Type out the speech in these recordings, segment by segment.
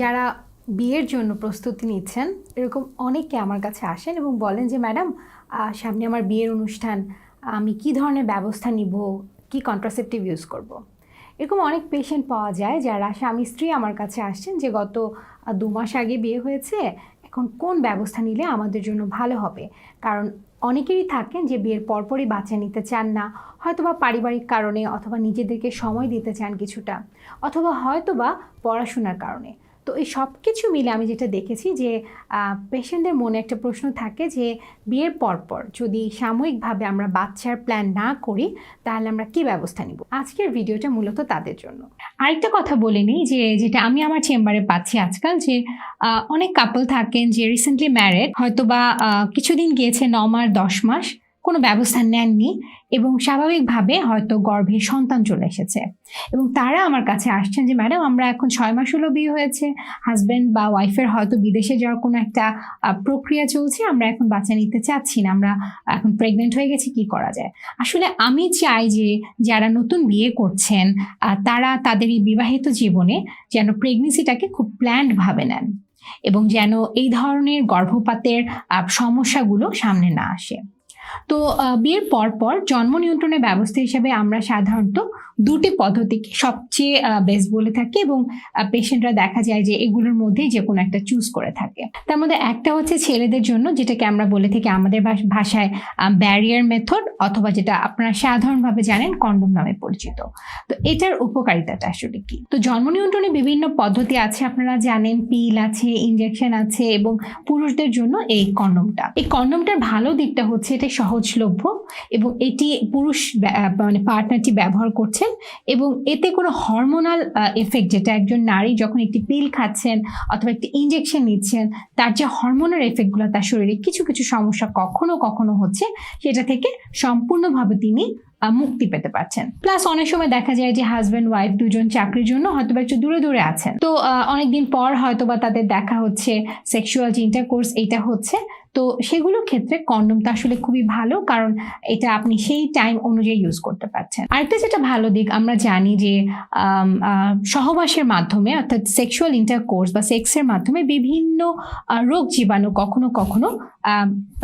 যারা বিয়ের জন্য প্রস্তুতি নিচ্ছেন, এরকম অনেকে আমার কাছে আসেন এবং বলেন যে, ম্যাডাম সামনে আমার বিয়ের অনুষ্ঠান, আমি কি ধরনের ব্যবস্থা নিব? কি কন্ট্রাসেপটিভ ইউজ করব। এরকম অনেক পেশেন্ট পাওয়া যায় যারা স্বামী স্ত্রী আমার কাছে আসছেন যে, গত দু মাস আগে বিয়ে হয়েছে, এখন কোন ব্যবস্থা নিলে আমাদের জন্য ভালো হবে? কারণ অনেকেরই থাকেন যে, বিয়ের পরপরই বাচ্চা নিতে চান না, হয়তোবা পারিবারিক কারণে অথবা নিজেদেরকে সময় দিতে চান কিছুটা, অথবা হয়তোবা পড়াশোনার কারণে। তো এই সব কিছু মিলে আমি যেটা দেখেছি যে পেশেন্টদের মনে একটা প্রশ্ন থাকে যে, বিয়ের পরপর যদি সাময়িকভাবে আমরা বাচ্চার প্ল্যান না করি, তাহলে আমরা কি ব্যবস্থা নিব? আজকের ভিডিওটা মূলত তাদের জন্য। আরেকটা কথা বলে নিই যে, যেটা আমি আমার চেম্বারে পাচ্ছি আজকাল যে অনেক কাপল থাকেন যে রিসেন্টলি ম্যারেড হয়তো বা কিছুদিন গিয়েছে ন মাস, দশ মাস। কোনো ব্যবস্থা নেননি এবং স্বাভাবিকভাবে হয়তো গর্ভে সন্তান চলে এসেছে। এবং তারা আমার কাছে আসছেন যে, ম্যাডাম, আমরা এখন ছয় মাস হলো বিয়ে হয়েছে। হাজব্যান্ড বা ওয়াইফের হয়তো বিদেশে যাওয়ার কোনো একটা প্রক্রিয়া চলছে। আমরা এখন বাচ্চা নিতে চাচ্ছি না। আমরা এখন প্রেগনেন্ট হয়ে গেছি, কি করা যায়? আসলে আমি চাই যে, যারা নতুন বিয়ে করছেন তারা তাদের এই বিবাহিত জীবনে যেন প্রেগনেন্সিটাকে খুব প্ল্যান্ড ভাবে নেন এবং যেন এই ধরনের গর্ভপাতের সমস্যাগুলো সামনে না আসে। তো বিয়ের পর পর জন্ম নিয়ন্ত্রণের ব্যবস্থা হিসেবে আমরা সাধারণত দুটি পদ্ধতিকে সবচেয়ে বেস্ট বলে থাকি এবং পেশেন্টরা দেখা যায় যে এগুলোর মধ্যেই যে কোনো একটা চুজ করে থাকে। তার মধ্যে একটা হচ্ছে ছেলেদের জন্য যেটাকে আমরা বলে থাকি আমাদের ভাষ- ভাষায় ব্যারিয়ার মেথড অথবা যেটা আপনারা সাধারণভাবে জানেন কন্ডম নামে পরিচিত। তো এটার উপকারিতাটা আসলে কি? তো জন্ম নিয়ন্ত্রণে বিভিন্ন পদ্ধতি আছে, আপনারা জানেন পিল আছে ইনজেকশন আছে এবং পুরুষদের জন্য এই কন্ডমটা এই কন্ডমটার ভালো দিকটা হচ্ছে এটা সহজলভ্য এবং এটি পুরুষ মানে পার্টনারটি ব্যবহার করছেন এবং এতে কোনো হরমোনাল এফেক্ট যেটা একজন নারী যখন একটি পিল খাচ্ছেন অথবা একটি ইনজেকশন নিচ্ছেন, তার যে হরমোনাল এফেক্টগুলো তার শরীরে কিছু কিছু সমস্যা কখনো কখনো হচ্ছে সেটা থেকে সম্পূর্ণভাবে তিনি মুক্তি পেতে পারছেন। প্লাস অনেক সময় দেখা যায় যে হাজব্যান্ড ওয়াইফ দুজন চাকরির জন্য হয়তো বা একটু দূরে দূরে আছেন। তো অনেকদিন পর হয়তো বা তাদের দেখা হচ্ছে সেক্সুয়াল যে ইন্টারকোর্স এইটা হচ্ছে তো সেগুলোর ক্ষেত্রে কন্ডমটা আসলে খুবই ভালো, কারণ এটা আপনি সেই টাইম অনুযায়ী ইউজ করতে পারছেন। আরেকটা যেটা ভালো দিক, আমরা জানি যে সহবাসের মাধ্যমে, অর্থাৎ সেক্সুয়াল ইন্টারকোর্স বা সেক্সের মাধ্যমে বিভিন্ন রোগ জীবাণু কখনো কখনো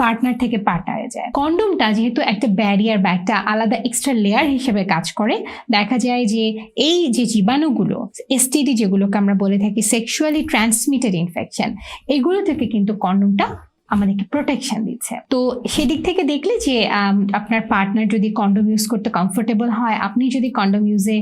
পার্টনার থেকে পার্টনারে যায়। কন্ডমটা যেহেতু একটা ব্যারিয়ার বা একটা আলাদা এক্সট্রা লেয়ার হিসেবে কাজ করে, দেখা যায় যে এই যে জীবাণুগুলো এসটিডি যেগুলোকে আমরা বলে থাকি সেক্সুয়ালি ট্রান্সমিটেড ইনফেকশন এগুলো থেকে কিন্তু কন্ডমটা আমাদেরকে প্রোটেকশন দিচ্ছে। তো সেদিক থেকে দেখলে যে আপনার পার্টনার যদি কন্ডম ইউজ করতে কমফোর্টেবল হয়, আপনি যদি কন্ডম ইউজে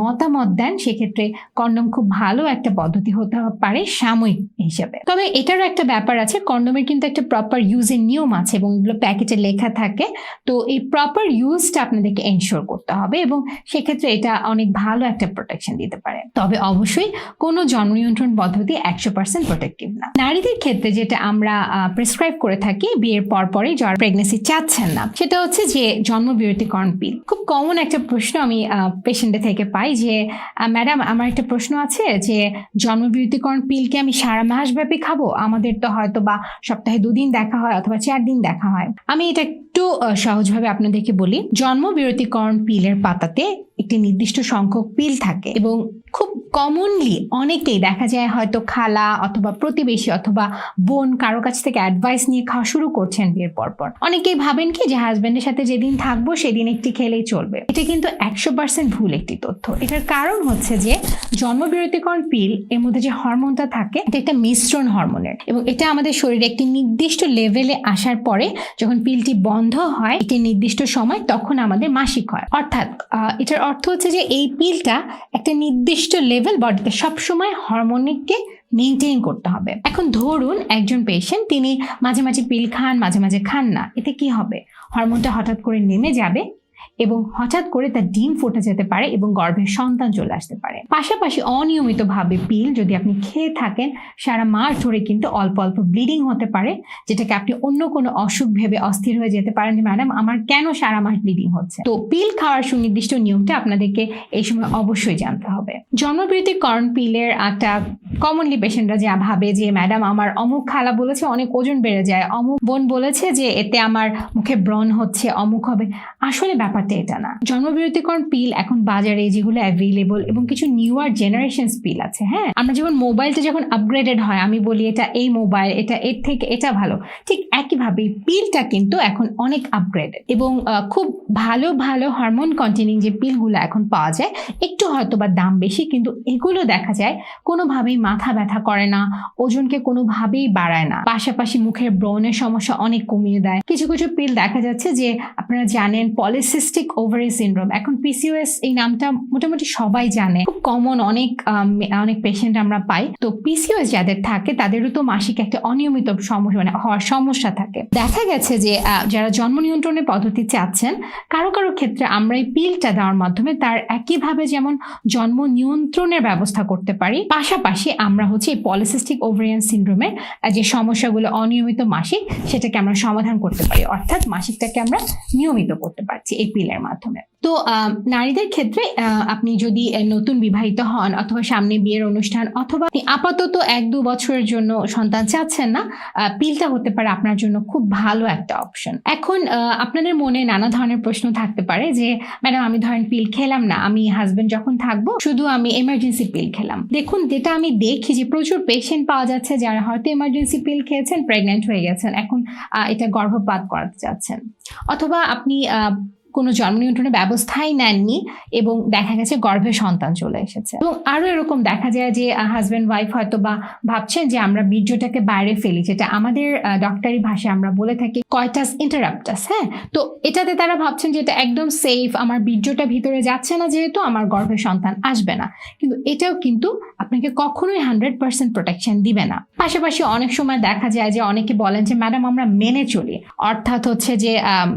মতামত দেন, সেক্ষেত্রে কন্ডম খুব ভালো একটা পদ্ধতি হতে পারে সাময়িক হিসেবে। তবে এটারও একটা ব্যাপার আছে কন্ডমের কিন্তু একটা প্রপার ইউজের নিয়ম আছে এবং এগুলো প্যাকেটে লেখা থাকে। তো এই প্রপার ইউজটা আপনাদেরকে এনশোর করতে হবে এবং সেক্ষেত্রে এটা অনেক ভালো একটা প্রোটেকশন দিতে পারে। তবে অবশ্যই কোনো জন্ম নিয়ন্ত্রণ পদ্ধতি একশো পার্সেন্ট প্রোটেক্টিভ না। নারীদের ক্ষেত্রে যেটা আমরা প্রেসক্রাইব করে থাকি, বিয়ের পর পরই যারা প্রেগনেন্সি চাচ্ছেন না। সেটা হচ্ছে যে জন্ম জন্মবিরতিকরণ পিল খুব কমন একটা প্রশ্ন আমি পেশেন্টের থেকে পাই যে ম্যাডাম আমার একটা প্রশ্ন আছে যে জন্মবিরতিকরণ পিল কি আমি সারা মাস ব্যাপী খাব? আমাদের তো হয়তো বা সপ্তাহে দুদিন দেখা হয় অথবা চার দিন দেখা হয়। আমি এটা একটু সহজভাবে আপনাদেরকে বলি। জন্ম জন্মবিরতিকরণ পিলের পাতাতে একটি নির্দিষ্ট সংখ্যক পিল থাকে এবং খুব কমনলি অনেকেই দেখা যায় হয়তো খালা অথবা প্রতিবেশী অথবা বোন কারও কাছ থেকে অ্যাডভাইস নিয়ে খাওয়া শুরু করছেন বিয়ের পর পর অনেকেই ভাবেন কি যে হাজব্যান্ডের সাথে যেদিন থাকব সেদিন একটি খেলেই চলবে। এটা কিন্তু একশো পার্সেন্ট ভুল একটি তথ্য। এটার কারণ হচ্ছে যে জন্মবিরতিকরণ পিল এর মধ্যে যে হরমোনটা থাকে, এটা একটা মিশ্রণ হরমোনের এবং এটা আমাদের শরীরে একটি নির্দিষ্ট লেভেলে আসার পরে যখন পিলটি বন্ধ হয়, একটি নির্দিষ্ট সময় তখন আমাদের মাসিক হয়। অর্থাৎ এটার অর্থ হচ্ছে যে এই পিলটা একটা নির্দিষ্ট লেভেল বডিতে সবসময় হরমোনিককে মেনটেন করতে হবে। এখন ধরুন একজন পেশেন্ট তিনি মাঝে মাঝে পিল খান, মাঝে মাঝে খান না, এতে কি হবে? হরমোনটা হঠাৎ করে নেমে যাবে এবং হঠাৎ করে তার ডিম ফুটে যেতে পারে এবং গর্ভে সন্তান চলে আসতে পারে। পাশাপাশি অনিয়মিতভাবে পিল যদি আপনি খেয়ে থাকেন, সারা মাস ধরে কিন্তু অল্প অল্প ব্লিডিং হতে পারে, যেটাকে আপনি অন্য কোনো অসুখ ভেবে অস্থির হয়ে যেতে পারেন যে, ম্যাডাম, আমার কেন সারা মাস ব্লিডিং হচ্ছে? তো পিল খাওয়ার সুনির্দিষ্ট নিয়মটা আপনাদেরকে এই সময় অবশ্যই জানতে হবে। জন্মবিরতিকরণ পিলের একটা কমনলি পেশেন্টরা যা ভাবে যে, ম্যাডাম, আমার অমুক খালা বলেছে, অনেক ওজন বেড়ে যায়। অমুক বোন বলেছে যে, এতে আমার মুখে ব্রণ হচ্ছে, অমুক হবে। আসলে ব্যাপারটা এটা না। জন্মবিরতিকরণ পিল এখন বাজারে যেগুলো অ্যাভেলেবল এবং কিছু নিউয়ার জেনারেশন পিল আছে হ্যাঁ? আমরা যেমন মোবাইলটা যখন আপগ্রেডেড হয়, আমি বলি এটা এই মোবাইল, এটা এর থেকে এটা ভালো। ঠিক একইভাবে পিলটা কিন্তু এখন অনেক আপগ্রেডেড এবং খুব ভালো ভালো হরমোন কন্টেনিং যে পিলগুলো এখন পাওয়া যায়, একটু হয়তো বা দাম বেশি কিন্তু এগুলো দেখা যায় কোনোভাবেই মাথা ব্যথা করে না, ওজনকে কোনোভাবেই বাড়ায় না। পাশাপাশি মুখের ব্রণের সমস্যা অনেক কমিয়ে দেয়। কিছু কিছু পিল দেখা যাচ্ছে যে আপনারা জানেন পলিসিস্টিক ওভারি সিনড্রোম এখন পিসিওএস এই নামটা মোটামুটি সবাই জানে। খুব কমন অনেক অনেক পেশেন্ট আমরা পাই। তো পিসিওএস যাদের থাকে, তাদেরও তো মাসিক একটা অনিয়মিত সমস্যা মানে হওয়ার সমস্যা থাকে। দেখা গেছে যে যারা জন্ম নিয়ন্ত্রণের পদ্ধতি চাচ্ছেন, কারও কারও ক্ষেত্রে আমরা এই পিলটা দেওয়ার মাধ্যমে তার একইভাবে যেমন জন্ম নিয়ন্ত্রণের ব্যবস্থা করতে পারি, পাশাপাশি আমরা হচ্ছে এই পলিসিস্টিক ওভারিয়ান সিনড্রোমের যে সমস্যাগুলো অনিয়মিত মাসিক, সেটাকে আমরা সমাধান করতে পারি। অর্থাৎ মাসিকটাকে আমরা নিয়মিত করতে পারছি। এই পিলের মাধ্যমে। তো নারীদের ক্ষেত্রে আপনি যদি নতুন বিবাহিত হন অথবা সামনে বিয়ের অনুষ্ঠান অথবা আপাতত এক দু বছরের জন্য সন্তান চাচ্ছেন না পিলটা হতে পারে আপনার জন্য খুব ভালো একটা অপশন এখন আপনাদের মনে নানা ধরনের প্রশ্ন থাকতে পারে যে, ম্যাডাম, আমি ধরেন পিল খেলাম না, আমি হাজবেন্ড যখন থাকব, শুধু আমি এমার্জেন্সি পিল খেলাম। দেখুন, যেটা আমি দেখি যে, প্রচুর পেশেন্ট পাওয়া যাচ্ছে যারা হয়তো এমার্জেন্সি পিল খেয়েছেন প্রেগনেন্ট হয়ে গেছেন, এখন এটা গর্ভপাত করাতে চাচ্ছেন। অথবা আপনি কোনো জন্ম নিয়ন্ত্রণের ব্যবস্থাই নেননি এবং দেখা গেছে গর্ভে সন্তান চলে এসেছে। এবং আরও এরকম দেখা যায় যে হাজব্যান্ড ওয়াইফ হয়তো বা ভাবছেন যে, আমরা বীর্যটাকে বাইরে ফেলি, যেটা আমাদের ডক্টরি ভাষায় আমরা বলে থাকি কয়টাস ইন্টারাপ্টাস হ্যাঁ? তো এটাতে তারা ভাবছেন যে, এটা একদম সেফ আমার বীর্যটা ভিতরে যাচ্ছে না যেহেতু, আমার গর্ভে সন্তান আসবে না। কিন্তু এটাও কিন্তু আপনাকে কখনোই হান্ড্রেড পার্সেন্ট প্রোটেকশন দিবে না। পাশাপাশি অনেক সময় দেখা যায় যে অনেকে বলেন যে ম্যাডাম আমরা মেনে চলি। অর্থাৎ হচ্ছে যে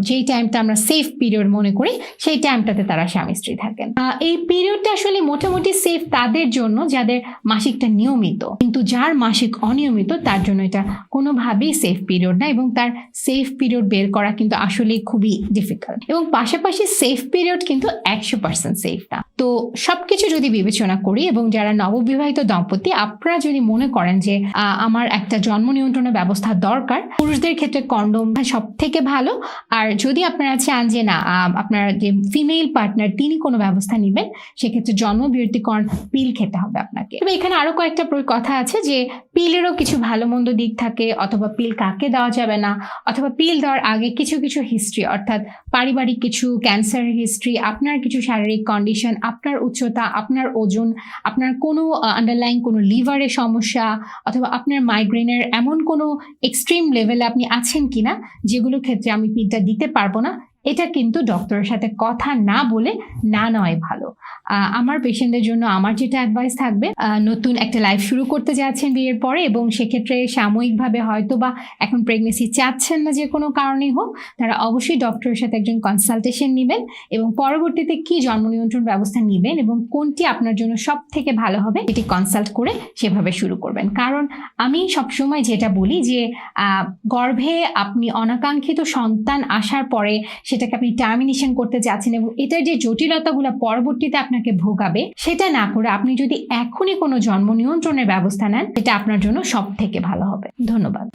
যেই টাইমটা আমরা সেফ পিরিয়ড মনে করি, সেই টাইমটাতে তারা স্বামী স্ত্রী থাকেন। এই পিরিয়ডটা আসলে মোটামুটি সেফ তাদের জন্য, যাদের মাসিকটা নিয়মিত। কিন্তু যার মাসিক অনিয়মিত, তার জন্য এটা কোনোভাবেই সেফ পিরিয়ড না এবং তার সেফ পিরিয়ড বের করা কিন্তু আসলে খুবই ডিফিকাল্ট এবং পাশাপাশি সেফ পিরিয়ড কিন্তু একশো পার্সেন্ট সেফ না। তো সবকিছু যদি বিবেচনা করি এবং যারা নববিবাহিত দম্পতি, আপনারা যদি মনে করেন যে আমার একটা জন্ম নিয়ন্ত্রণের ব্যবস্থা দরকার, পুরুষদের ক্ষেত্রে কন্ডোম সব থেকে ভালো। আর যদি আপনারা চান যে, না আপনার যে ফিমেল পার্টনার তিনি কোনো ব্যবস্থা নেবেন, সেক্ষেত্রে জন্মবিরতিকরণ পিল খেতে হবে আপনাকে। তবে এখানে আরও কয়েকটা কথা আছে যে, পিলেরও কিছু ভালো মন্দ দিক থাকে, অথবা পিল কাকে দেওয়া যাবে না, অথবা পিল দেওয়ার আগে কিছু কিছু হিস্ট্রি অর্থাৎ পারিবারিক কিছু ক্যান্সারের হিস্ট্রি আপনার কিছু শারীরিক কন্ডিশন আপনার উচ্চতা, আপনার ওজন, আপনার কোনো আন্ডারলাইন কোনো লিভারের সমস্যা অথবা আপনার মাইগ্রেনের এমন কোনো এক্সট্রিম লেভেলে আপনি আছেন কিনা, যেগুলো ক্ষেত্রে আমি পিলটা দিতে পারব না এটা কিন্তু ডক্টরের সাথে কথা না বলে না নয় ভালো। আমার পেশেন্টদের জন্য আমার যেটা অ্যাডভাইস থাকবে নতুন একটা লাইফ শুরু করতে যাচ্ছেন বিয়ের পরে এবং সেক্ষেত্রে সাময়িকভাবে হয়তো বা এখন প্রেগনেন্সি চাচ্ছেন না যে কোনো কারণেই হোক, তারা অবশ্যই ডক্টরের সাথে একজন কনসালটেশন নেবেন এবং পরবর্তীতে কি জন্ম নিয়ন্ত্রণ ব্যবস্থা নেবেন এবং কোনটি আপনার জন্য সব থেকে ভালো হবে এটি কনসাল্ট করে সেভাবে শুরু করবেন। কারণ আমি সবসময় যেটা বলি যে গর্ভে আপনি অনাকাঙ্ক্ষিত সন্তান আসার পরে সেটাকে আপনি টার্মিনেশন করতে চাচ্ছেন এবং এটার যে জটিলতাগুলো পরবর্তীতে আপনাকে ভোগাবে, সেটা না করে আপনি যদি এখনই কোনো জন্ম নিয়ন্ত্রণের ব্যবস্থা নেন, সেটা আপনার জন্য সব থেকে ভালো হবে। ধন্যবাদ।